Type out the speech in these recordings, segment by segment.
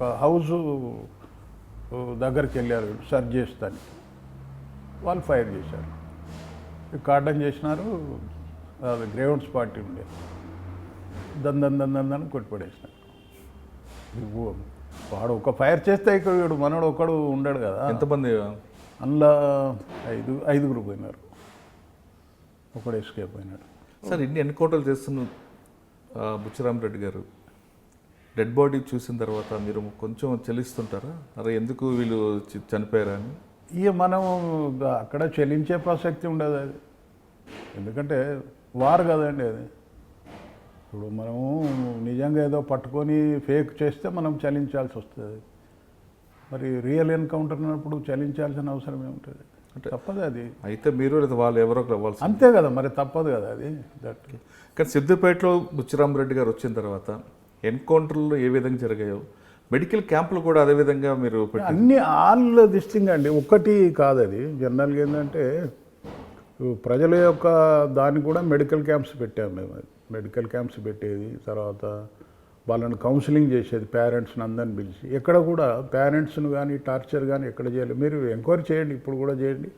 ఒక హౌస్ దగ్గరికి వెళ్ళారు సర్చ్ చేస్తాను వాళ్ళు ఫైర్ చేశారు. కార్డన్ చేసినారు అది పార్టీ ఉండే. దన్ దన్ దన్ దన్ అని కొట్టిపడేసినారు. వాడు ఒక ఫైర్ చేస్తే ఇక్కడ మనోడు ఒకడు ఉండడు కదా. ఎంతమంది? అందులో ఐదు ఐదుగురు పోయినారు. ఒకడు ఎస్కేప్ అయినాడు. సార్ ఇన్ని ఎన్కౌంటర్లు చేస్తున్న ఆ, బుచ్చిరామ్ రెడ్డి గారు డెడ్ బాడీ చూసిన తర్వాత మీరు కొంచెం చెల్లిస్తుంటారా అరే ఎందుకు వీళ్ళు చనిపోయారా అని? ఇక మనం అక్కడ చెల్లించే ప్రసక్తి ఉండదు అది. ఎందుకంటే వారు కదండి అది. ఇప్పుడు మనము నిజంగా ఏదో పట్టుకొని ఫేక్ చేస్తే మనం చలించాల్సి వస్తుంది. మరి రియల్ ఎన్కౌంటర్ అన్నప్పుడు చలించాల్సిన అవసరం ఏముంటుంది? అంటే- తప్పదు అది. అయితే మీరు లేదా వాళ్ళు ఎవరో ఒకరు అవ్వాల్సి అంతే కదా మరి తప్పదు కదా అది. దట్ కానీ సిద్దిపేటలో బుచ్చిరామ్ రెడ్డి గారు వచ్చిన తర్వాత ఎన్కౌంటర్లు ఏ విధంగా జరిగాయో మెడికల్ క్యాంపులు కూడా అదే విధంగా మీరు అన్ని ఆల్ దిస్టింగ్ అండి. ఒక్కటి కాదు అది. జనరల్గా ఏంటంటే ప్రజల యొక్క దాన్ని కూడా మెడికల్ క్యాంప్స్ పెట్టాము మేము. మెడికల్ క్యాంప్స్ పెట్టేది తర్వాత వాళ్ళని కౌన్సిలింగ్ చేసేది పేరెంట్స్ని అందరిని పిలిచి. ఎక్కడ కూడా పేరెంట్స్ను కానీ టార్చర్ కానీ ఎక్కడ చేయలేదు మీరు ఎంక్వైరీ చేయండి ఇప్పుడు కూడా చేయండి.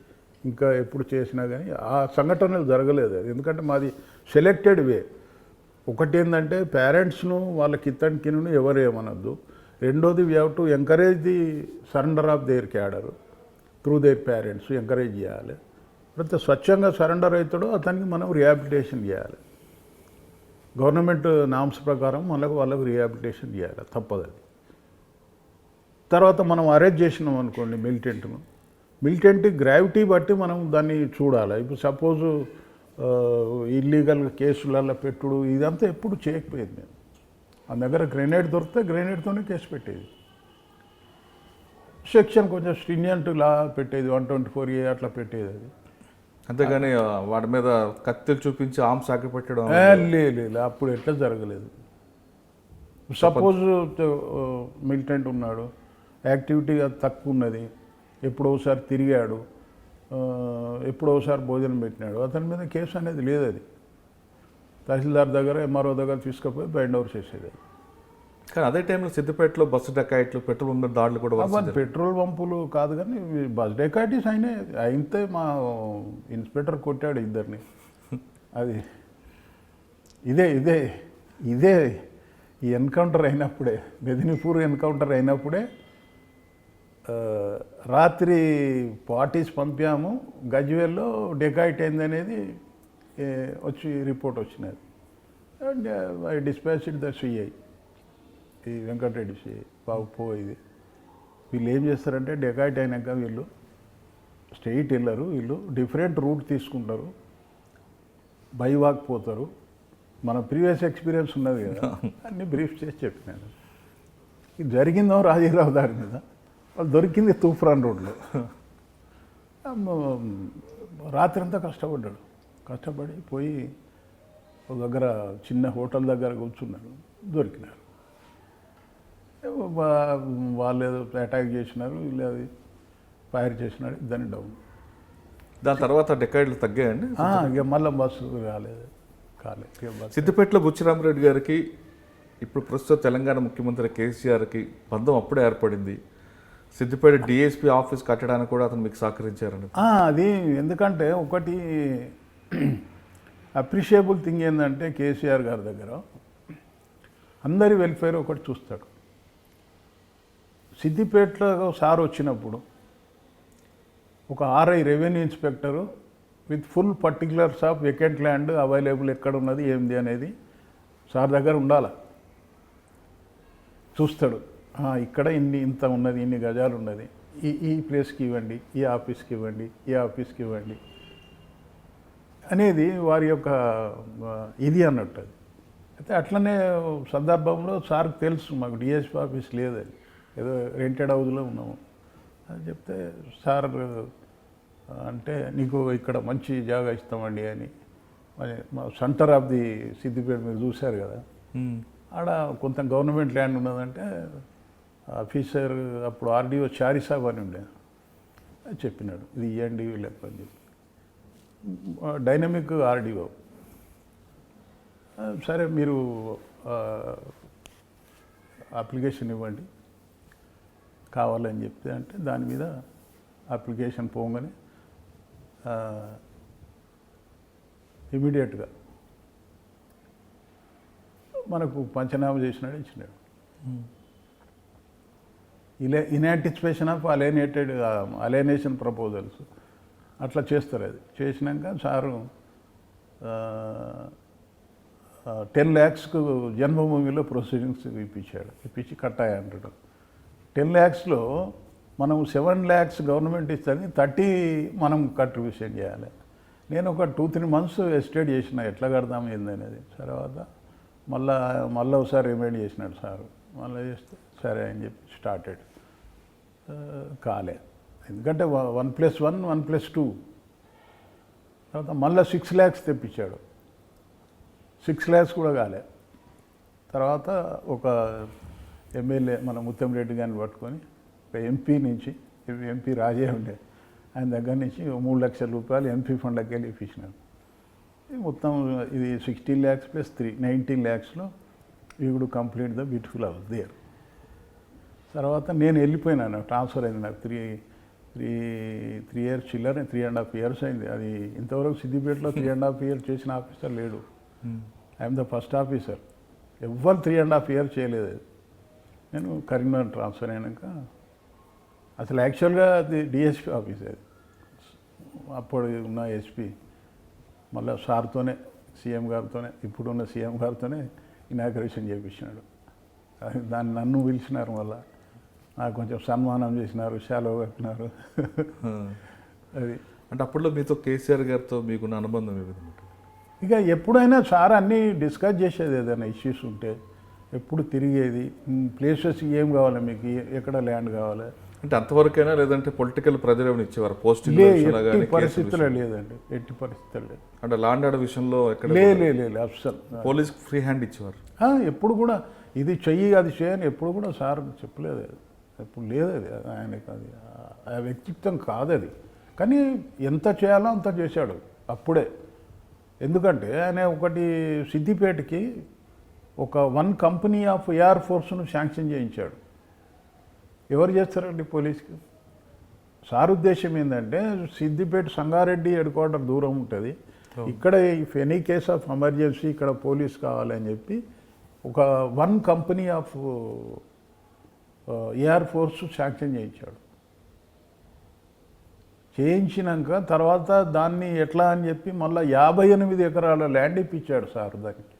ఇంకా ఎప్పుడు చేసినా కానీ ఆ సంఘటనలు జరగలేదు అది. ఎందుకంటే మాది సెలెక్టెడ్ వే. ఒకటి ఏంటంటే పేరెంట్స్ను వాళ్ళ కిత్తన్ కిన్ను ఎవరు ఏమనొద్దు. రెండోది we have to encourage the surrender of their cadre through their parents encourage చేయాలి. ప్రతి స్వచ్ఛంగా సరెండర్ అవుతాడో అతనికి మనం రిహాబిలిటేషన్ చేయాలి. గవర్నమెంట్ నామ్స్ ప్రకారం మనకు వాళ్ళకు రిహాబిలిటేషన్ చేయాలి తప్పదు అది. తర్వాత మనం అరెస్ట్ చేసినాం అనుకోండి మిలిటెంట్ను మిలిటెంట్ గ్రావిటీ బట్టి మనం దాన్ని చూడాలి. ఇప్పుడు సపోజు ఇల్లీగల్ కేసులలో పెట్టుడు ఇదంతా ఎప్పుడు చేయకపోయేది మేము. ఆ దగ్గర గ్రెనేడ్ దొరికితే గ్రెనేడ్తోనే కేసు పెట్టేది. సెక్షన్ కొంచెం స్ట్రినియంట్ లా పెట్టేది వన్ ట్వంటీ ఫోర్ ఏ అట్లా పెట్టేది అది. అంతేగాని వాడి మీద కత్తిలు చూపించి ఆమ్ సాకి పెట్టడం ఏ, లే లే, లే, అప్పుడు ఎట్లా జరగలేదు. సపోజ్ మిలిటెంట్ ఉన్నాడు యాక్టివిటీ తక్కువ ఉన్నది ఎప్పుడో ఒకసారి తిరిగాడు ఆ, ఎప్పుడో ఒకసారి భోజనం పెట్టినాడు. అతని మీద కేసు అనేది లేదు అది. తహసీల్దార్ దగ్గర ఎంఆర్ఓ దగ్గర తీసుకుపోయి బైండ్ ఓవర్ చేసేది. కానీ అదే టైంలో సిద్దిపేటలో బస్సు డకాయిట్లు పెట్రోల్ బంక్ దాడులు కూడా పెట్రోల్ పంపులు కాదు కానీ బస్ డెకాటీస్ అయినాయి. అయితే మా ఇన్స్పెక్టర్ కొట్టాడు ఇద్దరిని. అది ఇదే ఇదే ఇదే ఈ ఎన్కౌంటర్ అయినప్పుడే మెదినిపూర్ ఎన్కౌంటర్ అయినప్పుడే రాత్రి పార్టీస్ పంపాము. గజ్వేల్లో డెకాయిట్ అయిందనేది వచ్చి రిపోర్ట్ వచ్చినది. And I dispatched the CI E Venkata Reddy CI బాబు పో ఇది. వీళ్ళు ఏం చేస్తారంటే డెకాయిట్ అయినాక వీళ్ళు స్ట్రెయిట్ వెళ్ళరు వీళ్ళు డిఫరెంట్ రూట్ తీసుకుంటారు. బై వాక్ పోతారు. మన ప్రీవియస్ ఎక్స్పీరియన్స్ ఉన్నది కదా. అన్ని బ్రీఫ్ చేసి చెప్పినాను. ఇది జరిగిందో రాజీరావు దారి మీద. వాళ్ళు దొరికింది తూఫ్రాన్ రోడ్లో. రాత్రి అంతా కష్టపడ్డాడు. కష్టపడి పోయి ఒక దగ్గర చిన్న హోటల్ దగ్గర కూర్చున్నాడు. దొరికినారు వాళ్ళు ఏదో అటాక్ చేసినారు వీళ్ళు అది ఫైర్ చేసినాడు దాన్ని డౌన్ దాని తర్వాత డెకాయిడ్లు తగ్గాయండి? ఇక మళ్ళీ బస్సు రాలేదు. కాలేదు సిద్దిపేటలో బుచ్చిరామరెడ్డి గారికి ఇప్పుడు ప్రస్తుత తెలంగాణ ముఖ్యమంత్రి కేసీఆర్కి బంధం అప్పుడే ఏర్పడింది. సిద్దిపేట డిఎస్పీ ఆఫీస్ కట్టడానికి కూడా అతను మీకు సహకరించారని అది ఎందుకంటే ఒకటి అప్రిషియబుల్ థింగ్ ఏంటంటే కేసీఆర్ గారి దగ్గర అందరి వెల్ఫేర్ ఒకటి చూస్తాడు. సిద్దిపేటలో సార్ వచ్చినప్పుడు ఒక RI revenue inspector with full particulars of vacant land available ఎక్కడ ఉన్నది ఏంది అనేది సార్ దగ్గర ఉండాలి. చూస్తాడు. ఇక్కడ ఇన్ని ఇంత ఉన్నది ఇన్ని గజాలు ఉన్నది. ఈ ఈ ప్లేస్కి ఇవ్వండి ఈ ఆఫీస్కి ఇవ్వండి ఈ ఆఫీస్కి ఇవ్వండి. అనేది వారి యొక్క ఇది అన్నట్టు అది. అయితే అట్లనే సందర్భంలో సార్కి తెలుసు మాకు డిఎస్పీ ఆఫీస్ లేదని ఏదో రెంటెడ్ హౌస్లో ఉన్నాము. అని చెప్తే సార్ అంటే నీకు ఇక్కడ మంచి జాగా ఇస్తామండి అని. మరి మా సెంటర్ ఆఫ్ ది సిద్దిపేట మీరు చూశారు కదా. ఆడ కొంత గవర్నమెంట్ ల్యాండ్ ఉన్నదంటే ఆఫీసర్ అప్పుడు ఆర్డీఓ చారి సాబ్ అని ఉండే. చెప్పినాడు ఇది ఇవ్వండి వీళ్ళకి అని చెప్పి. Dynamic RDO. సరే మీరు అప్లికేషన్ ఇవ్వండి. కావాలని చెప్తే అంటే దాని మీద అప్లికేషన్ పోగానే ఇమీడియట్గా మనకు పంచనామా చేసినాడు ఇచ్చినాడు. ఇలే ఇన్యాంటిసిపేషన్ ఆఫ్ అలేనేటెడ్ అలేనేషన్ ప్రపోజల్స్ అట్లా చేస్తారు అది. చేసినాక సారు టెన్ ల్యాక్స్కు జన్మభూమిలో ప్రొసీడింగ్స్ ఇప్పించాడు. ఇప్పించి కట్టాయి అంటాడు. టెన్ ల్యాక్స్లో మనం సెవెన్ ల్యాక్స్ గవర్నమెంట్ ఇస్తుంది థర్టీ మనం కంట్రిబ్యూషన్ చేయాలి. నేను ఒక టూ త్రీ మంత్స్ ఎస్టేట్ చేసిన ఎట్లా కడదాం ఏందనేది తర్వాత మళ్ళా మళ్ళీ ఒకసారి రిమైండ్ చేసినాడు సారు. మళ్ళీ చేస్తే సరే అని చెప్పి స్టార్టెడ్ కాలే. ఎందుకంటే one plus one one plus two. తర్వాత మళ్ళీ సిక్స్ ల్యాక్స్ తెప్పించాడు. సిక్స్ ల్యాక్స్ కూడా కాలే. తర్వాత ఒక ఎమ్మెల్యే మన ముత్తంరెడ్డి గారిని పట్టుకొని ఒక ఎంపీ నుంచి ఎంపీ రాజే ఉండే. ఆయన దగ్గర నుంచి మూడు లక్షల రూపాయలు ఎంపీ ఫండ్కి వెళ్ళి ఇప్పించినాడు మొత్తం ఇది sixteen lakhs plus three nineteen ల్యాక్స్లో we కూడా complete the beautiful house there తర్వాత నేను వెళ్ళిపోయినాను. ట్రాన్స్ఫర్ అయింది నాకు త్రీ త్రీ త్రీ ఇయర్స్ చిల్లర త్రీ అండ్ హాఫ్ ఇయర్స్ అయింది. అది ఇంతవరకు సిద్దిపేటలో త్రీ అండ్ హాఫ్ ఇయర్ చేసిన ఆఫీసర్ లేడు. ఐఎమ్ ద ఫస్ట్ ఆఫీసర్ ఎవ్వరు త్రీ అండ్ హాఫ్ ఇయర్ చేయలేదు. అది. నేను కరీంనగర్ ట్రాన్స్ఫర్ అయినాక అసలు యాక్చువల్గా అది డిఎస్పీ ఆఫీస్ అది. అప్పుడు ఉన్న ఎస్పీ మళ్ళీ సార్తోనే సీఎం గారితోనే ఇప్పుడున్న సీఎం గారితోనే ఇనాగ్రేషన్ చేయించినాడు దాన్ని నన్ను పిలిచినారు మళ్ళా. నాకు కొంచెం సన్మానం చేసినారు శాలో కప్పినారు అది. అంటే అప్పట్లో మీతో కేసీఆర్ గారితో మీకున్న అనుబంధం ఏ విధంగా? ఇక ఎప్పుడైనా సార్ అన్నీ డిస్కస్ చేసేది ఏదైనా ఇష్యూస్ ఉంటే ఎప్పుడు తిరిగేది ప్లేసెస్ ఏం కావాలి మీకు ఎక్కడ ల్యాండ్ కావాలి? అంటే అంతవరకైనా లేదంటే పొలిటికల్ ప్రెజర్ ఏమైనా ఇచ్చేవారు? పోస్టింగ్ లే విషయంలో ఎట్టి కానీ పరిస్థితుల్లో లేదండి ఎట్టి పరిస్థితులు లేదు. అంటే లాండ్ ఆర్డర్ విషయంలో ఎక్కడ లే లే లే లే, అస్సలు పోలీస్ ఫ్రీ హ్యాండ్ ఇచ్చేవారు? ఎప్పుడు కూడా ఇది చెయ్యి అది చేయని ఎప్పుడు కూడా సార్ చెప్పలేదు. అది ఎప్పుడు లేదు అది. ఆయనకి అది ఆ- వ్యక్తిత్వం కాదు అది. కానీ ఎంత చేయాలో అంత చేశాడు అప్పుడే. ఎందుకంటే ఆయన ఒకటి సిద్దిపేటకి ఒక వన్ కంపెనీ ఆఫ్ ఎయిర్ ఫోర్స్ను శాంక్షన్ చేయించాడు. ఎవరు చేస్తారండి పోలీస్కి? సార్ ఉద్దేశం ఏంటంటే సిద్దిపేట సంగారెడ్డి హెడ్ క్వార్టర్ దూరం ఉంటుంది. ఇక్కడ if any case of emergency ఇక్కడ పోలీస్ కావాలని చెప్పి ఒక one company of air force sanction చేయించాడు. చేయించినాక తర్వాత దాన్ని ఎట్లా అని చెప్పి మళ్ళీ యాభై ఎనిమిది ఎకరాల ల్యాండ్ ఇప్పించాడు సార్ దానికి.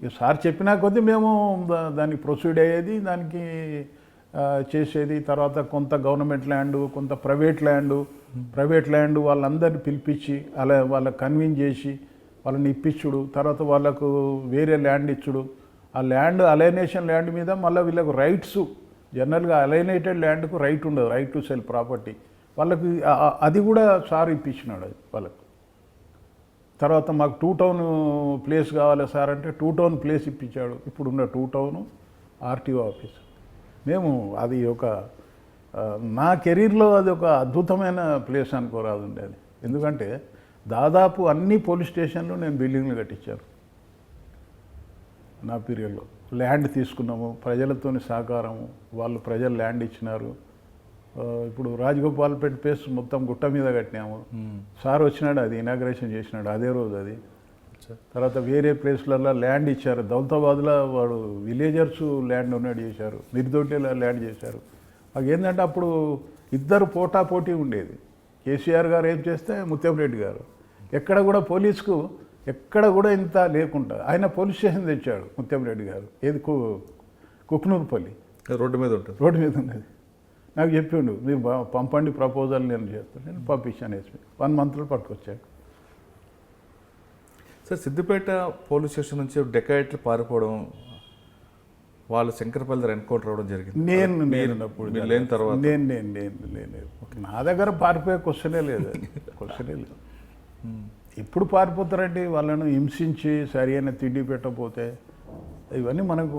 ఇక సార్ చెప్పినా కొద్దీ మేము దాన్ని దానికి ప్రొసీడ్ అయ్యేది దానికి చేసేది తర్వాత కొంత గవర్నమెంట్ ల్యాండ్ కొంత ప్రైవేట్ ల్యాండ్ ప్రైవేట్ ల్యాండ్ వాళ్ళందరినీ పిలిపించి అలా వాళ్ళకి కన్విన్స్ చేసి వాళ్ళని ఇప్పించుడు తర్వాత వాళ్ళకు వేరే ల్యాండ్ ఇచ్చుడు ఆ ల్యాండ్ అలైనేషన్ ల్యాండ్ మీద మళ్ళీ వీళ్ళకు రైట్స్ జనరల్గా అలైనేటెడ్ ల్యాండ్కు రైట్ ఉండదు రైట్ టు సెల్ ప్రాపర్టీ వాళ్ళకి అది కూడా సార్ ఇప్పించినాడు అది వాళ్ళకు. తర్వాత మాకు టూ టౌన్ ప్లేస్ కావాలి సార్ అంటే టూ టౌన్ ప్లేస్ ఇప్పించాడు. ఇప్పుడున్న టూ టౌన్ ఆర్టీఓ ఆఫీస్ మేము అది ఒక నా కెరీర్లో అది ఒక అద్భుతమైన ప్లేస్ అనుకోరాదు ఉండేది ఎందుకంటే దాదాపు అన్ని పోలీస్ స్టేషన్లు నేను బిల్డింగ్లు కట్టించాను. నా పీరియడ్లో. ల్యాండ్ తీసుకున్నాము ప్రజలతోని సహకారము వాళ్ళు ప్రజలు ల్యాండ్ ఇచ్చినారు. ఇప్పుడు రాజగోపాల్పేట ప్లేస్ మొత్తం గుట్ట మీద కట్టినాము. సార్ వచ్చినాడు అది ఇనాగ్రేషన్ చేసినాడు అదే రోజు అది. తర్వాత వేరే ప్లేస్లలో ల్యాండ్ ఇచ్చారు. దౌలతాబాద్లో వాడు విలేజర్స్ ల్యాండ్ డొనేట్ చేశారు. నిర్దోటిలో ల్యాండ్ చేశారు. మాకు ఏంటంటే అప్పుడు ఇద్దరు పోటా పోటీ ఉండేది. కేసీఆర్ గారు ఏం చేస్తే ముత్యంరెడ్డి గారు. ఎక్కడ కూడా పోలీసుకు ఎక్కడ కూడా ఇంత లేకుండా ఆయన పోలీస్ స్టేషన్ తెచ్చాడు ముత్యంరెడ్డి గారు. ఏది? కు కుక్నూరుపల్లి. రోడ్డు మీద ఉంటుంది. రోడ్డు మీద ఉన్నది నాకు చెప్పిండు మీరు పంపండి ప్రపోజల్ నేను చేస్తాను. నేను పంపించాను ఎస్పీ వన్ మంత్లో పట్టుకొచ్చాడు. సార్ సిద్దిపేట పోలీస్ స్టేషన్ నుంచి డెకాయిట్లు పారిపోవడం వాళ్ళు శంకరపల్లి దగ్గర ఎన్కౌంటర్ అవ్వడం జరిగింది. నేను నేను లేని తర్వాత? నేను నేను నేను నేను. నా దగ్గర పారిపోయే క్వశ్చనే లేదు. క్వశ్చనే లేదు. ఎప్పుడు పారిపోతారండి వాళ్ళను హింసించి సరి అయిన తిండి పెట్టకపోతే ఇవన్నీ మనకు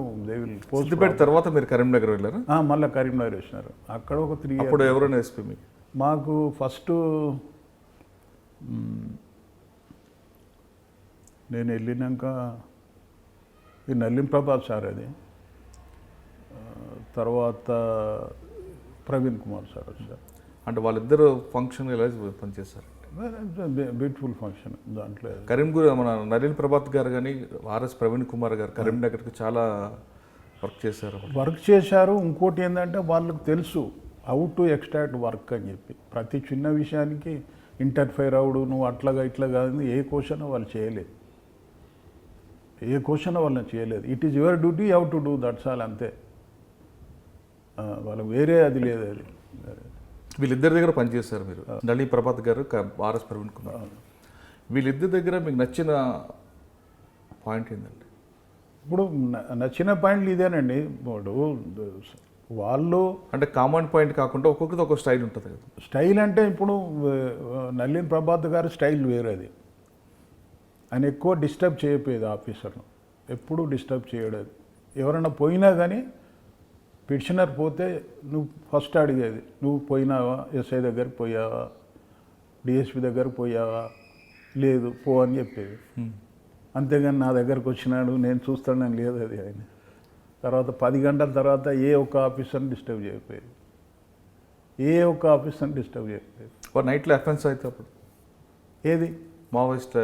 సిద్దిపేట తర్వాత మీరు కరీంనగర్ వెళ్ళారా? మళ్ళా కరీంనగర్ వచ్చినారు. అక్కడ ఒక త్రీ అప్పుడు ఎవరైనా ఎస్పీ మీకు? మాకు ఫస్ట్ నేను వెళ్ళినాక ఈ నల్లిం ప్రభాత్ సార్ అది. తర్వాత ప్రవీణ్ కుమార్ సార్ వచ్చారు. అంటే వాళ్ళిద్దరు ఫంక్షన్ ఎలా పనిచేశారు? బ్యూటిఫుల్ ఫంక్షన్ దాంట్లో. కరీంగూర్ మన నలిన్ ప్రభాత్ గారు కానీ ఆర్ఎస్ ప్రవీణ్ కుమార్ గారు కరీంనగర్కి చాలా వర్క్ చేశారు. వర్క్ చేశారు. ఇంకోటి ఏంటంటే వాళ్ళకి తెలుసు హౌ టు ఎక్స్ట్రాక్ట్ వర్క్ అని చెప్పి. ప్రతి చిన్న విషయానికి ఇంటర్ఫైర్ అవుడు నువ్వు అట్లాగా ఇట్లా కాదు ఏ క్వశ్చన్ వాళ్ళు చేయలేదు. ఏ క్వశ్చన్ వాళ్ళని చేయలేదు. It is your duty how to do that's all అంతే. వాళ్ళకి వేరే అది లేదు అది. వీళ్ళిద్దరి దగ్గర పనిచేశారు మీరు. నళిని ప్రభాత్ గారు ఆర్ఎస్ ప్రవీణ్ కుమార్. వీళ్ళిద్దరి దగ్గర మీకు నచ్చిన పాయింట్ ఏంటండి ఇప్పుడు నచ్చిన పాయింట్లు ఇదేనండి. ఇప్పుడు వాళ్ళు అంటే కామన్ పాయింట్ కాకుండా ఒక్కొక్కరిది ఒక స్టైల్ ఉంటుంది కదా. స్టైల్ అంటే ఇప్పుడు నల్లిన్ ప్రభాత్ గారి స్టైల్ వేరేది. ఆయన ఎక్కువ డిస్టర్బ్ చేయకపోయేది ఆఫీసర్ను. ఎప్పుడూ డిస్టర్బ్ చేయడది ఎవరైనా పోయినా కానీ పిటిషనర్ పోతే నువ్వు ఫస్ట్ అడిగేది నువ్వు పోయినావా? ఎస్ఐ దగ్గరికి పోయావా? డిఎస్పి దగ్గరికి పోయావా? లేదు పో అని చెప్పేది. అంతేగాని నా దగ్గరకు వచ్చినాడు నేను చూస్తానని లేదు అది ఆయన. తర్వాత పది గంటల తర్వాత ఏ ఒక్క ఆఫీసర్ని డిస్టర్బ్ చేయకపోయేది. ఏ ఒక్క ఆఫీసర్ని డిస్టర్బ్ చేయకపోయేది. వారు నైట్లో అఫెన్స్ అయితే అప్పుడు? ఏది? మావోయిస్ట్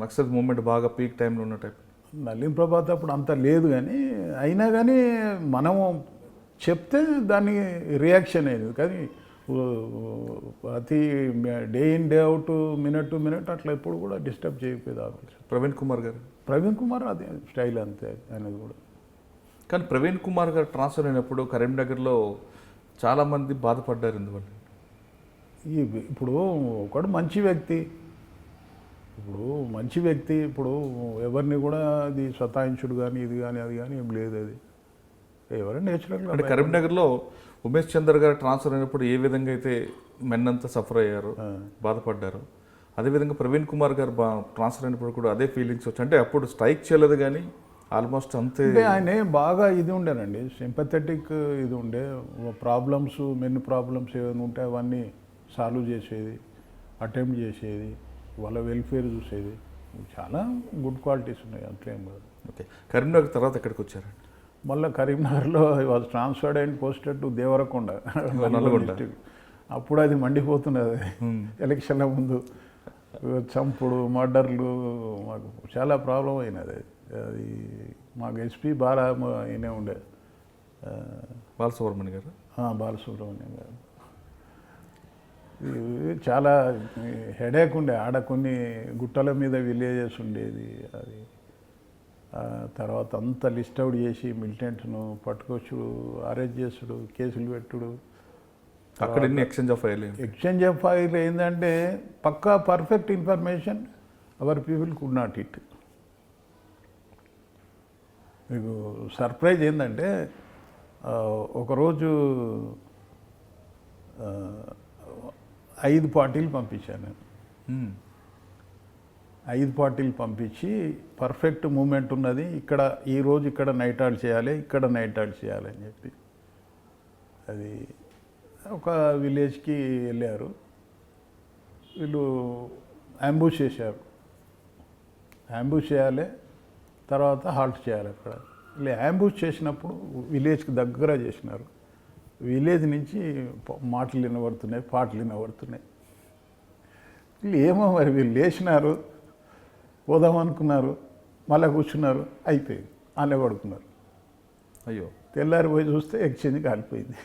నక్సల్ మూమెంట్ బాగా పీక్ టైంలో ఉన్న టైప్. నల్లిన్ ప్రభాత్ అప్పుడు అంత లేదు కానీ అయినా కానీ మనము చెప్తే దాన్ని రియాక్షన్ అయింది కానీ ప్రతి day in day out minute to minute అట్లా ఎప్పుడు కూడా డిస్టర్బ్ చేయకపోయేది ఆఫీస్ ప్రవీణ్ కుమార్ గారు? ప్రవీణ్ కుమార్ అది స్టైల్ అంతే ఆయనది కూడా. కానీ ప్రవీణ్ కుమార్ గారు ట్రాన్స్ఫర్ అయినప్పుడు కరీంనగర్లో చాలామంది బాధపడ్డారు ఎందువల్ల ఈ ఇప్పుడు ఒకడు మంచి వ్యక్తి. ఇప్పుడు మంచి వ్యక్తి ఇప్పుడు ఎవరిని కూడా అది సతాయించుడు కానీ ఇది కానీ అది కానీ ఏం లేదు అది. ఎవరైనా అంటే నేచురల్గా కరీంనగర్లో ఉమేష్ చందర్ గారు ట్రాన్స్ఫర్ అయినప్పుడు ఏ విధంగా అయితే మెన్ అంతా సఫర్ అయ్యారు బాధపడ్డారు అదేవిధంగా ప్రవీణ్ కుమార్ గారు బా ట్రాన్స్ఫర్ అయినప్పుడు కూడా అదే ఫీలింగ్స్ వచ్చాయి అంటే అప్పుడు స్ట్రైక్ చేయలేదు కానీ ఆల్మోస్ట్ అంతే అంటే ఆయన బాగా ఇది ఉండేనండి సింపథెటిక్ ఇది ఉండే ప్రాబ్లమ్స్ మెన్ ప్రాబ్లమ్స్ ఏమైనా ఉంటే అవన్నీ సాల్వ్ చేసేది అటెంప్ట్ చేసేది వాళ్ళ వెల్ఫేర్ చూసేది. చాలా గుడ్ క్వాలిటీస్ ఉన్నాయి అట్లేం కాదు. ఓకే కరీంనగర్ తర్వాత ఎక్కడికి వచ్చారు మళ్ళీ కరీంనగర్లో was transferred and posted to Devarakonda. అప్పుడు అది మండిపోతున్నది ఎలక్షన్ల ముందు. చంపుడు మర్డర్లు మాకు చాలా ప్రాబ్లం అయినది అది. మాకు ఎస్పీ బాగా అయినే ఉండే. బాలసుబ్రహ్మణ్య గారు? బాలసుబ్రహ్మణ్యం గారు. చాలా హెడేక్ ఉండే. ఆడ కొన్ని గుట్టల మీద విలేజెస్ ఉండేది. అది తర్వాత అంతా లిస్ట్ అవుట్ చేసి మిలిటెంట్స్ను పట్టుకొచ్చుడు అరెస్ట్ చేసుడు కేసులు పెట్టుడు. అక్కడ ఎక్స్చేంజ్ ఆఫ్ అయ్యాలి ఎక్స్చేంజ్ ఆఫ్ ఫైల్ ఏంటంటే పక్కా perfect information our people could not it మీకు సర్ప్రైజ్ ఏంటంటే ఒకరోజు ఐదు పార్టీలు పంపించాను. నేను. ఐదు పార్టీలు పంపించి పర్ఫెక్ట్ మూమెంట్ ఉన్నది. ఇక్కడ ఈరోజు ఇక్కడ నైట్ హాల్ చేయాలి ఇక్కడ నైట్ హాల్ చేయాలి అని చెప్పి. అది ఒక విలేజ్కి వెళ్ళారు. వీళ్ళు అంబూష్ చేశారు. అంబూష్ చేయాలి తర్వాత హాల్ట్ చేయాలి అక్కడ. వీళ్ళు చేసినప్పుడు విలేజ్కి దగ్గర చేసినారు. విలేజ్ నుంచి మాటలు వినబడుతున్నాయి పాటలు వినబడుతున్నాయి. వీళ్ళు ఏమో మరి వీళ్ళు లేచినారు. పోదాం అనుకున్నారు మళ్ళీ కూర్చున్నారు అయిపోయింది. అల్లే పడుకున్నారు. అయ్యో. తెల్లారి పోయి చూస్తే ఎక్స్చేంజ్ కాలిపోయింది.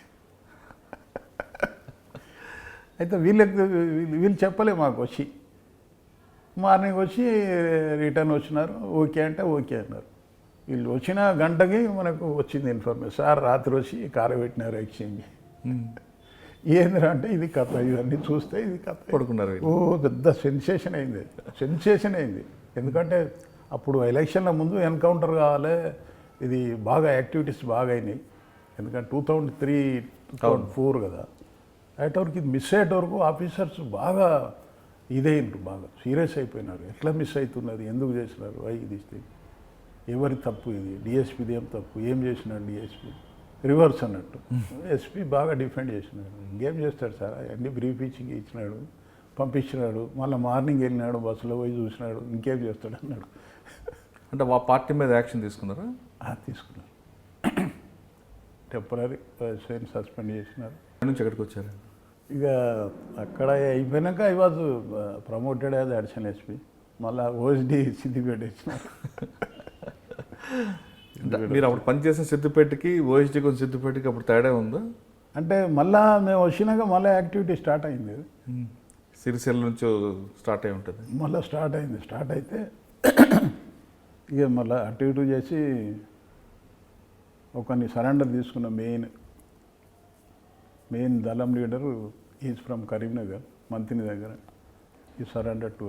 అయితే వీళ్ళకి వీళ్ళు- వీళ్ళు చెప్పలే మాకు వచ్చి. మార్నింగ్ వచ్చి రిటర్న్ వచ్చినారు ఓకే అంటే ఓకే అన్నారు. వీళ్ళు వచ్చిన గంటకి మనకు వచ్చింది ఇన్ఫర్మేషన్. సార్ రాత్రి వచ్చి కారు పెట్టినారు ఎక్స్చేంజ్. ఏందిరా అంటే ఇది కథ ఇవన్నీ చూస్తే ఇది కథ. పడుకున్నారు. ఓ పెద్ద సెన్సేషన్ అయింది. సెన్సేషన్ అయింది. ఎందుకంటే అప్పుడు ఎలక్షన్ల ముందు ఎన్కౌంటర్ కావాలి. ఇది బాగా యాక్టివిటీస్ బాగా అయినాయి ఎందుకంటే two thousand three two thousand four కదా. అయ్యేటవరకు ఇది మిస్ అయ్యేటవరకు ఆఫీసర్స్ బాగా ఇదైనరు బాగా. సీరియస్ అయిపోయినారు. ఎట్లా మిస్ అవుతున్నది? ఎందుకు చేసినారు? అయి ఇది ఎవరి తప్పు ఇది? డిఎస్పీది ఏం తప్పు? ఏం చేసినాడు డిఎస్పీ? రివర్స్ అన్నట్టు. ఎస్పీ బాగా డిఫెండ్ చేసినాడు. ఇంకేం చేస్తాడు సార్? అన్ని బ్రీఫ్ ఇచ్చింగ్ ఇచ్చినాడు. పంపించినాడు. మళ్ళీ మార్నింగ్ వెళ్ళినాడు బస్సులో పోయి చూసినాడు. ఇంకేం చేస్తాడు అన్నాడు. అంటే ఆ పార్టీ మీద యాక్షన్ తీసుకున్నారా? ఆ, తీసుకున్నాడు. టెంపరీ ఎస్ఐని సస్పెండ్ చేసినారు. నుంచి ఎక్కడికి వచ్చారు? ఇక అక్కడ అయిపోయినాక I was promoted as additional SP మళ్ళీ ఓఎస్డి సిద్దిపేట ఇచ్చినారు మీరు అప్పుడు పనిచేసిన సిద్దిపేటకి ఓఎస్డీ కొంచెం సిద్దిపేటకి అప్పుడు తేడా ఉందా? అంటే మళ్ళా మేము వచ్చినాక మళ్ళీ యాక్టివిటీ స్టార్ట్ అయింది. సిరిసిల్ల నుంచి స్టార్ట్ అయి ఉంటుంది. మళ్ళీ స్టార్ట్ అయింది. స్టార్ట్ అయితే ఇక మళ్ళీ అటు ఇటు చేసి ఒకరిని సరెండర్ తీసుకున్న మెయిన్ మెయిన్ దళం లీడర్ ఈజ్ ఫ్రమ్ కరీంనగర్ మంత్రి దగ్గర. ఈ సరెండర్ టు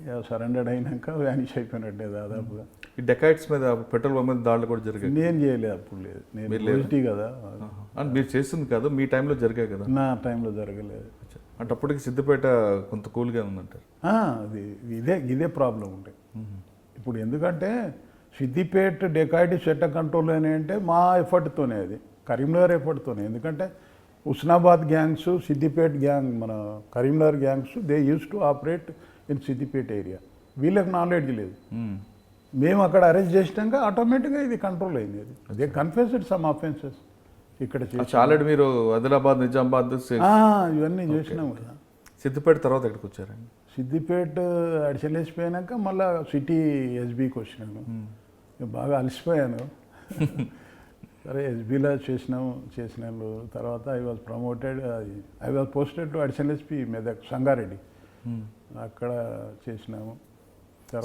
ఇక సరెండర్ అయినాక వ్యానిష్ అయిపోయినట్టే దాదాపుగా. ఈ డెకాయిట్స్ మీద పెట్రోల్ పంప్ మీద దాడులు కూడా జరిగాయి. నేను చేయలేదు అప్పుడు లేదు. నేను కదా. మీరు చేస్తుంది కాదు మీ టైంలో జరిగాయి కదా? నా టైంలో జరగలేదు. అంటే అప్పటికి సిద్దిపేట కొంత కూల్గా ఉందంటారు. అది ఇదే ఇదే ప్రాబ్లం ఉంటాయి ఇప్పుడు ఎందుకంటే సిద్దిపేట డెకాయిటీ సెట్ కంట్రోల్ అని అంటే మా ఎఫర్ట్తోనే అది కరీంనగర్ ఎఫర్ట్తోనే. ఎందుకంటే ఉస్నాబాద్ గ్యాంగ్స్ సిద్దిపేట గ్యాంగ్ మన Karimnagar gangs they use to operate in Siddipet area వీళ్ళకి నాలెడ్జ్ లేదు. మేము. అక్కడ అరెస్ట్ చేసినాక ఆటోమేటిక్గా ఇది కంట్రోల్ అయింది అది. అదే కన్ఫెస్డ్ సమ్ అఫెన్సెస్ ఇక్కడ ఆల్రెడీ మీరు ఆదిలాబాద్ నిజామాబాద్ ఇవన్నీ చేసినాం కదా. సిద్దిపేట తర్వాత ఎక్కడికి వచ్చారండి? సిద్దిపేట అడిచలేసిపోయాక మళ్ళా సిటీ ఎస్బీకి వచ్చినాను. బాగా అలసిపోయాను. సరే ఎస్బీలో చేసినాము చేసినాను. తర్వాత I was promoted I was posted to additional SP Medak Sangareddy. అక్కడ చేసినాము.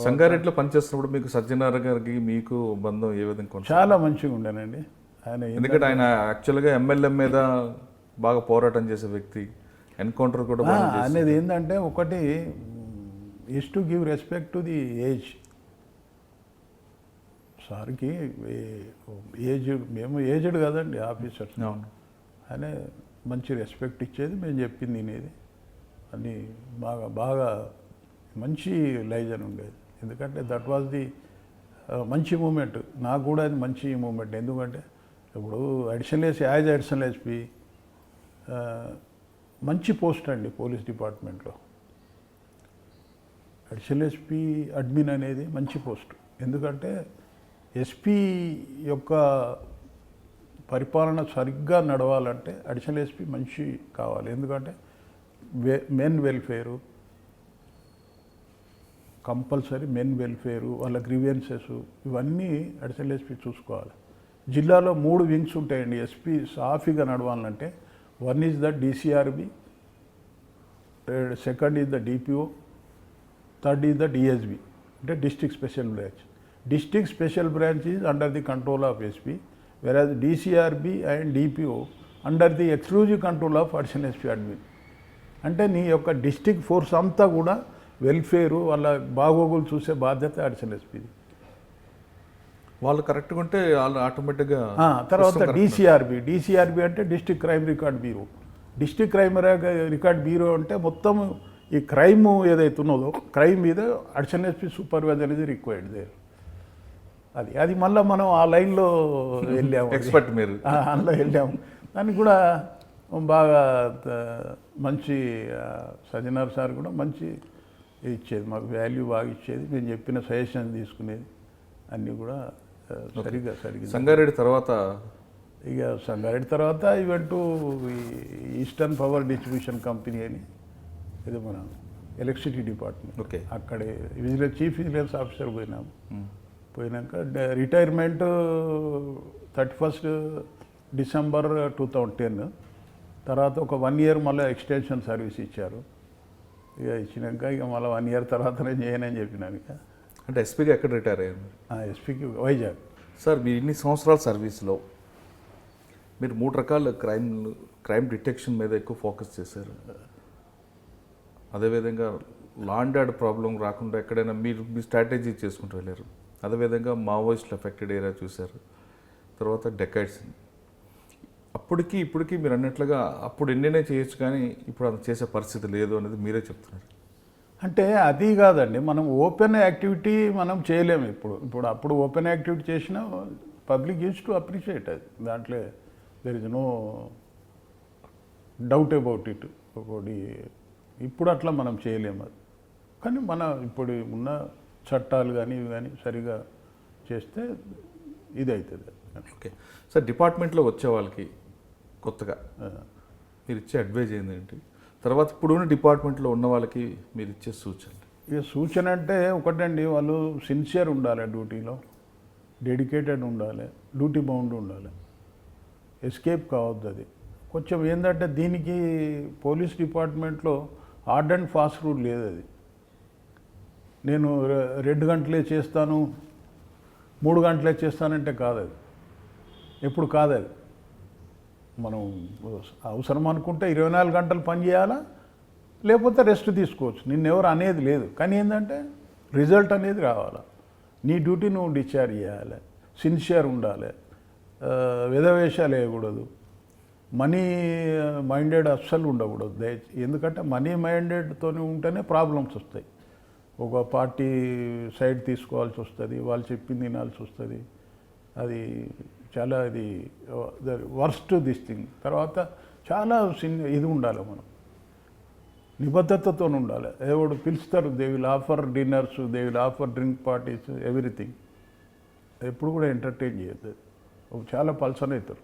సంగారెడ్డిలో పనిచేస్తున్నప్పుడు మీకు సత్యనారాయణ గారికి మీకు బంధం ఏ విధంగా? చాలా మంచిగా ఉండేనండి. ఆయన ఎందుకంటే ఆయన యాక్చువల్గా ఎమ్మెల్యే మీద బాగా పోరాటం చేసే వ్యక్తి. ఎన్కౌంటర్ కూడా. అనేది ఏంటంటే ఒకటి is to give respect to the age సార్కి ఏజ్ మేము ఏజ్డ్ కదండి ఆఫీసర్స్ అవును. అనే మంచి రెస్పెక్ట్ ఇచ్చేది మేము చెప్పింది వినేది. అని బాగా బాగా మంచి లైజన్ ఉండేది. ఎందుకంటే దట్ వాజ్ ది మంచి మూమెంట్ నాకు కూడా అది మంచి మూమెంట్ ఎందుకంటే ఇప్పుడు additional SP as additional SP మంచి పోస్ట్ అండి పోలీస్ డిపార్ట్మెంట్లో. అడిషనల్ ఎస్పీ అడ్మిన్ అనేది మంచి పోస్ట్. ఎందుకంటే ఎస్పీ యొక్క పరిపాలన సరిగ్గా నడవాలంటే అడిషనల్ ఎస్పీ మంచి కావాలి. ఎందుకంటే వె men welfare compulsory men welfare వాళ్ళ గ్రీవియన్సెస్ ఇవన్నీ అడిషనల్ ఎస్పీ చూసుకోవాలి. జిల్లాలో మూడు వింగ్స్ ఉంటాయండి. ఎస్పీ సాఫీగా నడవాలంటే one is the DCRB second is the DPO third is the DSB అంటే district special branch. District special branch is under the control of SP whereas DCRB and DPO under the exclusive control of additional SP admin. అంటే నీ యొక్క district force అంతా కూడా welfare వాళ్ళ బాగోగులు చూసే బాధ్యత అడిషనల్ ఎస్పీది. వాళ్ళు కరెక్ట్గా ఉంటే వాళ్ళు ఆటోమేటిక్గా తర్వాత డిసిఆర్బి డిసిఆర్బి అంటే district crime record bureau. District crime record bureau అంటే మొత్తం ఈ క్రైమ్ ఏదైతే ఉన్నదో క్రైమ్ మీద అడిషనల్ ఎస్పీ సూపర్వైజర్ అనేది రిక్వైర్డ్ దేర్ అది అది మళ్ళీ మనం ఆ లైన్లో వెళ్ళాము. ఎక్స్పర్ట్ మీరు. అందులో వెళ్ళాము. దానికి కూడా బాగా మంచి ఆ, సజ్జనార్ సార్ కూడా మంచి ఇచ్చేది మాకు వాల్యూ బాగా ఇచ్చేది. మేము చెప్పిన సజెషన్ తీసుకునేది. అన్నీ కూడా సరిగ్గా సరిగ్గా. సంగారెడ్డి తర్వాత? ఇక సంగారెడ్డి తర్వాత event eastern power distribution company అని ఇది మన ఎలక్ట్రిసిటీ డిపార్ట్మెంట్ ఓకే. అక్కడే విజిలెన్స్ చీఫ్ విజిలెన్స్ ఆఫీసర్ పోయినాము పోయినాక retirement thirty first December two thousand ten తర్వాత ఒక వన్ ఇయర్ మళ్ళీ ఎక్స్టెన్షన్ సర్వీస్ ఇచ్చారు. ఇక ఇచ్చినాక ఇక మళ్ళీ వన్ ఇయర్ తర్వాతనే చేయనని చెప్పినాను ఇక. అంటే ఎస్పీగా ఎక్కడ రిటైర్ అయ్యారు? మీరు? ఎస్పీకి వైజాగ్. సార్ మీ ఇన్ని సంవత్సరాల సర్వీస్లో మీరు మూడు రకాల క్రైమ్ క్రైమ్ డిటెక్షన్ మీద ఎక్కువ ఫోకస్ చేశారు. అదేవిధంగా లాండ్ ఆర్డర్ ప్రాబ్లం రాకుండా ఎక్కడైనా మీరు మీ స్ట్రాటజీ చేసుకుంటూ వెళ్ళారు. అదేవిధంగా మావోయిస్టులు ఎఫెక్టెడ్ ఏరియా చూశారు. తర్వాత డెకైడ్స్. అప్పటికి ఇప్పటికీ మీరు అన్నట్లుగా అప్పుడు ఎన్నైనా చేయొచ్చు కానీ ఇప్పుడు అది చేసే పరిస్థితి లేదు అనేది మీరే చెప్తున్నారు. అంటే అది కాదండి. మనం ఓపెన్ యాక్టివిటీ మనం చేయలేము ఇప్పుడు. ఇప్పుడు అప్పుడు ఓపెన్ యాక్టివిటీ చేసినా పబ్లిక్ యూజ్ టు అప్రిషియేట్ అది. దాంట్లో there is no doubt about it ఒకటి ఇప్పుడు అట్లా మనం చేయలేము అది. కానీ మన ఇప్పుడు ఉన్న చట్టాలు కానీ ఇవి కానీ సరిగా చేస్తే ఇది అవుతుంది ఓకే. సార్ డిపార్ట్మెంట్లో వచ్చే వాళ్ళకి కొత్తగా మీరు ఇచ్చే అడ్వైజ్ ఏంటంటే తర్వాత ఇప్పుడున్న డిపార్ట్మెంట్లో ఉన్న వాళ్ళకి మీరు ఇచ్చే సూచన ఇక సూచన అంటే ఒకటండి వాళ్ళు సిన్సియర్ ఉండాలి డ్యూటీలో. డెడికేటెడ్ ఉండాలి డ్యూటీ బౌండ్ ఉండాలి. ఎస్కేప్ కావద్దు అది. కొంచెం ఏంటంటే దీనికి పోలీస్ డిపార్ట్మెంట్లో హార్డ్ అండ్ ఫాస్ట్ రూల్ లేదు అది. నేను రెండు గంటలే చేస్తాను మూడు గంటలే చేస్తానంటే కాదు అది. ఎప్పుడు కాదు అది. మనం అవసరం అనుకుంటే ఇరవై నాలుగు గంటలు పని చేయాలా? లేకపోతే రెస్ట్ తీసుకోవచ్చు. నిన్నెవరు అనేది లేదు. కానీ ఏంటంటే రిజల్ట్ అనేది రావాలా. నీ డ్యూటీ నువ్వు డిశ్చార్జ్ చేయాలి. సిన్సియర్ ఉండాలి. విధవేషాలు వేయకూడదు. మనీ మైండెడ్ అస్సలు ఉండకూడదు. దయచే ఎందుకంటే మనీ మైండెడ్తో ఉంటేనే ప్రాబ్లమ్స్ వస్తాయి. ఒక పార్టీ సైడ్ తీసుకోవాల్సి వస్తుంది వాళ్ళు చెప్పింది తినాల్సి వస్తుంది. అది చాలా ఇది వర్స్ట్ దిస్ థింగ్. తర్వాత చాలా సిన్ ఇది ఉండాలి మనం. నిబద్ధతతో ఉండాలి. ఎవడు పిలుస్తారు they will offer dinners they will offer drink parties everything ఎప్పుడు కూడా ఎంటర్టైన్ చేయద్దు. చాలా పల్సన్ అవుతారు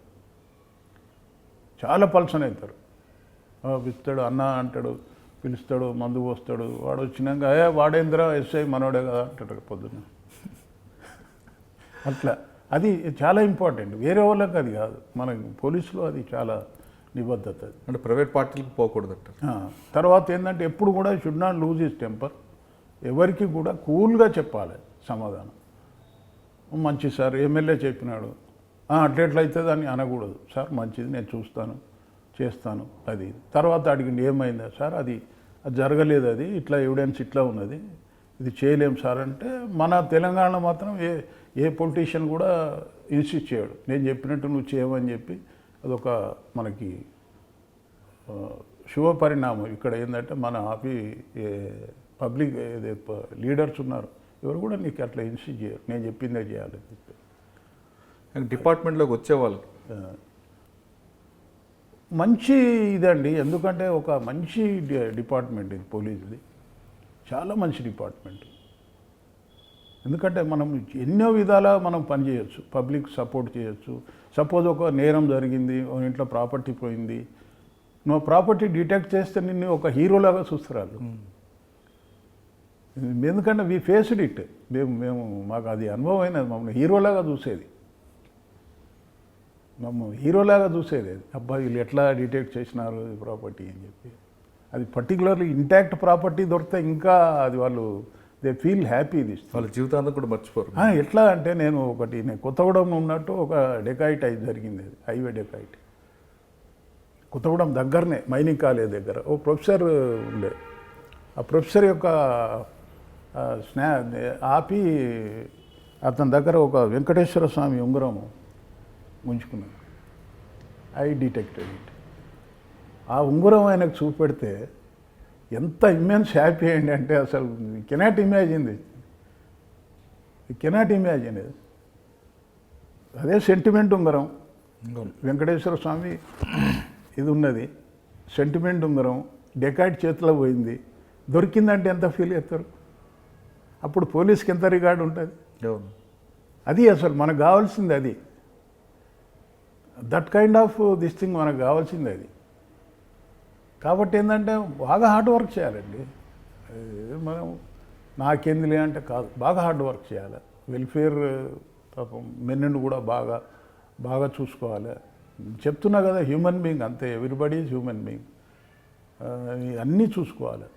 చాలా పల్సన్ అవుతారు పిలుస్తాడు అన్న అంటాడు పిలుస్తాడు మందు పోస్తాడు. వాడు వచ్చినాక ఏ వాడేంద్ర ఎస్ఐ మనోడే కదా అంటాడు పొద్దున్న. అట్లా. అది చాలా ఇంపార్టెంట్ వేరే వాళ్ళకి అది కాదు. మన పోలీసులో అది చాలా నిబద్ధత. అంటే ప్రైవేట్ పార్టీలకు పోకూడదు తర్వాత ఏంటంటే ఎప్పుడు కూడా should not lose his temper ఎవరికి కూడా కూల్గా చెప్పాలి సమాధానం. మంచి సార్ ఎమ్మెల్యే చెప్పినాడు. "ఆ, అట్లెట్లా అవుతుంది అని అనకూడదు. సార్ మంచిది నేను చూస్తాను చేస్తాను అది తర్వాత అడిగింది ఏమైందా? సార్ అది అది జరగలేదు అది. ఇట్లా ఎవిడెన్స్ ఇట్లా ఉన్నది. ఇది చేయలేం సార్ అంటే మన తెలంగాణలో మాత్రం ఏ ఏ పొలిటీషియన్ కూడా ఇన్సిస్ట్ చేయడు. నేను చెప్పినట్టు నువ్వు చేయమని చెప్పి అదొక మనకి శుభ పరిణామం ఇక్కడ ఏంటంటే మన ఆపి పబ్లిక్ లీడర్స్ ఉన్నారు. ఎవరు కూడా నీకు అట్లా ఇన్సిస్ట్ చేయరు. నేను చెప్పిందే చేయాలి అని చెప్పి. డిపార్ట్మెంట్లోకి వచ్చే వాళ్ళకి. ఆ, మంచి ఇదండి. ఎందుకంటే ఒక మంచి డిపార్ట్మెంట్ ఇది పోలీసుది. చాలా మంచి డిపార్ట్మెంట్. ఎందుకంటే మనం ఎన్నో విధాల మనం పనిచేయచ్చు పబ్లిక్ సపోర్ట్ చేయొచ్చు. సపోజ్ ఒక నేరం జరిగింది ఇంట్లో ప్రాపర్టీ పోయింది. నువ్వు ప్రాపర్టీ డిటెక్ట్ చేస్తే నిన్ను ఒక హీరోలాగా చూస్తారు. ఎందుకంటే వీ ఫేస్డ్ ఇట్ మేము మేము మాకు అది అనుభవం అయినది. మమ్మల్ని హీరోలాగా చూసేది. మమ్మ హీరోలాగా చూసేది. అది అబ్బాయి వీళ్ళు ఎట్లా డిటెక్ట్ చేసినారు ప్రాపర్టీ అని చెప్పి. అది పర్టికులర్లీ ఇంటాక్ట్ ప్రాపర్టీ దొరికితే ఇంకా అది వాళ్ళు దే ఫీల్ హ్యాపీ దిస్ వాళ్ళ జీవితాంతం కూడా మర్చిపోరు. ఎట్లా అంటే నేను ఒకటి నేను కొత్తగూడెం ఉన్నట్టు ఒక డెకాయిట్ అయి జరిగింది అది హైవే డెకాయిట్. కొత్తగూడెం దగ్గరనే మైనింగ్ కాలేజ్ దగ్గర. ఓ ప్రొఫెసర్ ఉండే. ఆ ప్రొఫెసర్ యొక్క స్నా ఆపి అతని దగ్గర ఒక వెంకటేశ్వర స్వామి ఉంగరం ఉంచుకున్నాను. I detected it. ఆ ఉంగరం ఆయనకు చూపెడితే ఎంత ఇమ్మెన్స్ హ్యాపీ అంటే అసలు cannot imagine this cannot imagine ఇది అదే సెంటిమెంట్ ఉంగరం. వెంకటేశ్వర స్వామి ఇది ఉన్నది. సెంటిమెంట్ ఉంగరం. డెకాయిట్ చేతిలో పోయింది. దొరికిందంటే ఎంత ఫీల్ అవుతారు అప్పుడు పోలీస్కి ఎంత రికార్డు ఉంటుంది? అది అసలు మనకు కావాల్సింది అది. That kind of this thing మనకు కావాల్సింది అది. కాబట్టి ఏంటంటే బాగా హార్డ్ వర్క్ చేయాలండి. మనం నాకేందిలే అంటే కాదు. బాగా హార్డ్ వర్క్ చేయాలి. వెల్ఫేర్ పాపం మెన్నును కూడా బాగా బాగా చూసుకోవాలి. చెప్తున్నా కదా హ్యూమన్ బీయింగ్ అంతే. Everybody is human being. అన్నీ చూసుకోవాలి.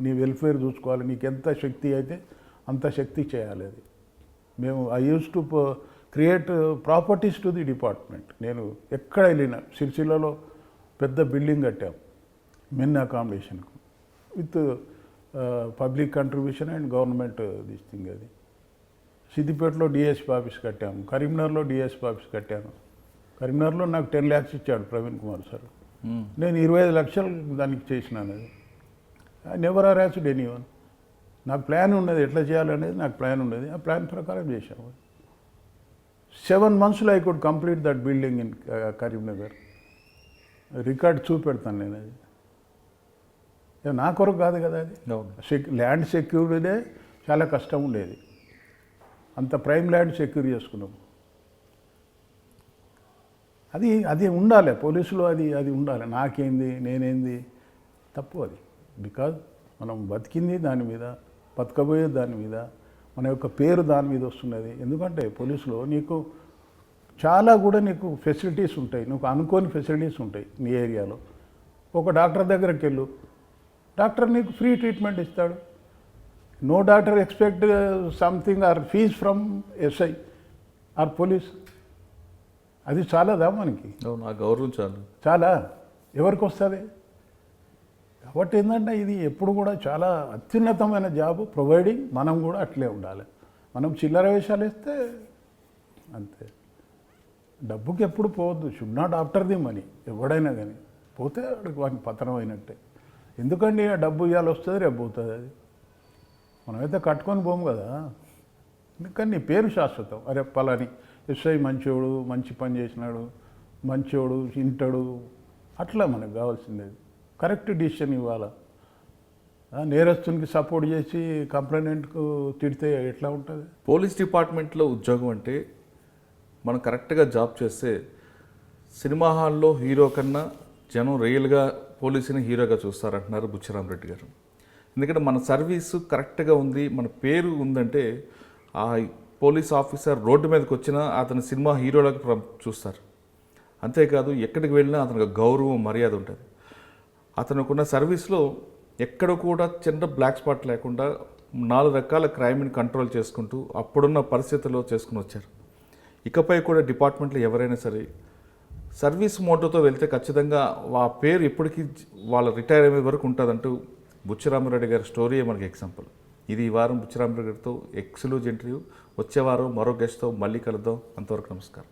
నీ వెల్ఫేర్ చూసుకోవాలి. నీకు ఎంత శక్తి అయితే అంత శక్తి చేయాలి అది. మేము I use to create properties to the department. నేను ఎక్కడ వెళ్ళినా సిరిసిల్లలో పెద్ద బిల్డింగ్ కట్టాం men అకామిడేషన్కు. With public contribution and government this thing అది. సిద్దిపేటలో డిఎస్పీ ఆఫీస్ కట్టాము కరీంనగర్లో డిఎస్పీ ఆఫీస్ కట్టాను. కరీంనగర్లో నాకు టెన్ ల్యాక్స్ ఇచ్చాడు ప్రవీణ్ కుమార్ సార్. నేను ఇరవై ఐదు లక్షలు దానికి చేసినాను అది. Never or asked any one నాకు ప్లాన్ ఉన్నది ఎట్లా చేయాలనేది నాకు ప్లాన్ ఉన్నది. ఆ ప్లాన్ ప్రకారం చేశాము. సెవెన్ మంత్స్లో I could complete that building in Karimnagar. Record చూపెడతాను నేను అది. నా కొరకు కాదు కదా అది? సెక్ ల్యాండ్ సెక్యూరిటీనే చాలా కష్టం ఉండేది. అంత ప్రైమ్ ల్యాండ్ సెక్యూర్ చేసుకున్నాం అది అది ఉండాలి పోలీసులో అది అది ఉండాలి. నాకేంది నేనేంది? తప్పు అది. బికాజ్ మనం బతికింది దాని మీద బతకబోయేది దాని మీద మన యొక్క పేరు దాని మీద వస్తున్నది. ఎందుకంటే పోలీసులో నీకు చాలా కూడా నీకు ఫెసిలిటీస్ ఉంటాయి. నువ్వు అనుకోని ఫెసిలిటీస్ ఉంటాయి నీ ఏరియాలో. ఒక డాక్టర్ దగ్గరికి వెళ్ళు డాక్టర్ నీకు ఫ్రీ ట్రీట్మెంట్ ఇస్తాడు. No doctor expect something or fees from SI or police అది చాలదా మనకి? గౌరవం చాలు. చాలా. ఎవరికి వస్తుంది? కాబట్టి ఏంటంటే ఇది ఎప్పుడు కూడా చాలా అత్యున్నతమైన జాబ్. ప్రొవైడింగ్ మనం కూడా అట్లే ఉండాలి. మనం చిల్లర వేషాలు వేస్తే అంతే. డబ్బుకి ఎప్పుడు పోవద్దు should not after the money ఎవడైనా కానీ పోతే వాడికి వాడికి పతనం అయినట్టే. ఎందుకండి ఆ డబ్బు ఇవాళ వస్తుంది రేపు పోతుంది అది? మనమైతే కట్టుకొని పోము కదా. ఎందుకని నీ పేరు శాశ్వతం. అరే పలాని ఎస్ఐ మంచోడు మంచి పని చేసినాడు మంచోడు ఇంటాడు అట్లా మనకు కావాల్సింది కరెక్ట్ డిసిషన్ ఇవ్వాలా? నేరస్తునికి సపోర్ట్ చేసి కంప్లైంట్కు తిడితే ఎట్లా ఉంటుంది? పోలీస్ డిపార్ట్మెంట్లో ఉద్యోగం అంటే మనం కరెక్ట్గా జాబ్ చేస్తే సినిమా హాల్లో హీరో కన్నా జనం రియల్గా పోలీసుని హీరోగా చూస్తారంటున్నారు బుచ్చిరామ్ రెడ్డి గారు. ఎందుకంటే మన సర్వీసు కరెక్ట్గా ఉంది మన పేరు ఉందంటే ఆ పోలీస్ ఆఫీసర్ రోడ్డు మీదకి వచ్చినా అతని సినిమా హీరోలకు చూస్తారు. అంతేకాదు ఎక్కడికి వెళ్ళినా అతనికి గౌరవం మర్యాద ఉంటుంది. అతనుకున్న సర్వీస్లో ఎక్కడ కూడా చిన్న బ్లాక్ స్పాట్ లేకుండా నాలుగు రకాల క్రైమ్ని కంట్రోల్ చేసుకుంటూ అప్పుడున్న పరిస్థితుల్లో చేసుకుని వచ్చారు. ఇకపై కూడా డిపార్ట్మెంట్లో ఎవరైనా సరే సర్వీస్ మోటోతో వెళ్తే ఖచ్చితంగా ఆ పేరు ఎప్పటికీ వాళ్ళ రిటైర్ అయ్యే వరకు ఉంటుందంటూ బుచ్చిరామరెడ్డి గారి స్టోరీయే మనకి ఎగ్జాంపుల్. ఇది ఈ వారం బుచ్చిరామరెడ్డి గారితో ఎక్స్క్లూజ్ ఇంటర్వ్యూ. వచ్చే వారం మరో గెస్ట్తో మళ్ళీ కలుద్దాం. అంతవరకు నమస్కారం.